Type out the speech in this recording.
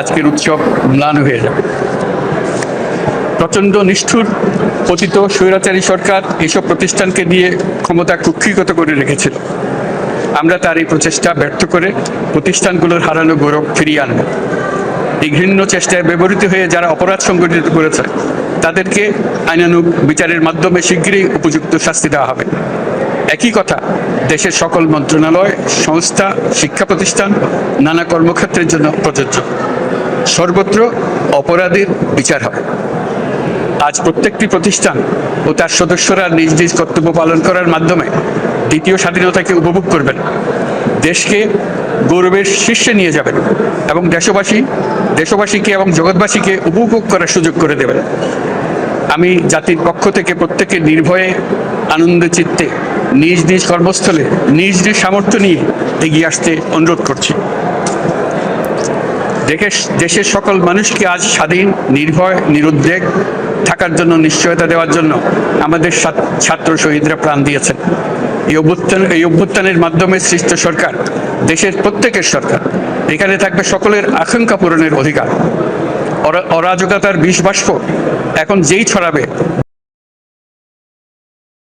আজকের উৎসব ম্লান হয়ে যাবে। প্রচণ্ড নিষ্ঠুর পতিত স্বৈরাচারী সরকার এসব প্রতিষ্ঠানকে দিয়ে ক্ষমতা কুক্ষিগত করে রেখেছিল। আমরা তার এই প্রচেষ্টা ব্যর্থ করে প্রতিষ্ঠানগুলোর হারানো গৌরব ফিরিয়ে আনব। এই ঘৃণ্য চেষ্টায় ব্যবহৃত হয়ে যারা অপরাধ সংগঠিত করেছে, তাদেরকে আইনানুগ বিচারের মাধ্যমে শীঘ্রই উপযুক্ত শাস্তি দেওয়া হবে। একই কথা, দেশের সকল মন্ত্রণালয়, সংস্থা, শিক্ষা প্রতিষ্ঠান, নানা কর্মক্ষেত্রের জন্য প্রযোজ্য। সর্বত্র অপরাধের বিচার হবে। আজ প্রত্যেকটি প্রতিষ্ঠান ও তার সদস্যরা নিজ নিজ কর্তব্য পালন করার মাধ্যমে দ্বিতীয় স্বাধীনতাকে উপভোগ করবেন। দেশকে গৌরবের শীর্ষে নিয়ে যাবেন এবং দেশবাসী, দেশবাসীকে এবং জগৎবাসীকে উপভোগ করার সুযোগ করে দেবেন। আমি জাতির পক্ষ থেকে প্রত্যেকে নির্ভয়ে, আনন্দ চিত্তে, নিজ নিজ কর্মস্থলে, নিজ নিজ সামর্থ্য নিয়ে এগিয়ে আসতে অনুরোধ করছি। দেশের সকল মানুষকে আজ স্বাধীন, নির্ভয়, নিরুদ্বেগ থাকার জন্য, নিশ্চয়তা দেওয়ার জন্য আমাদের ছাত্র শহীদরা প্রাণ দিয়েছেন। এই অভ্যুত্থান এই অভ্যুত্থানের মাধ্যমে সৃষ্ট সরকার, দেশের প্রত্যেকের সরকার, এখানে থাকবে সকলের আকাঙ্ক্ষা পূরণের অধিকার। অরা- অরাজকতার বিষ বাষ্প এখন যেই ছড়াবে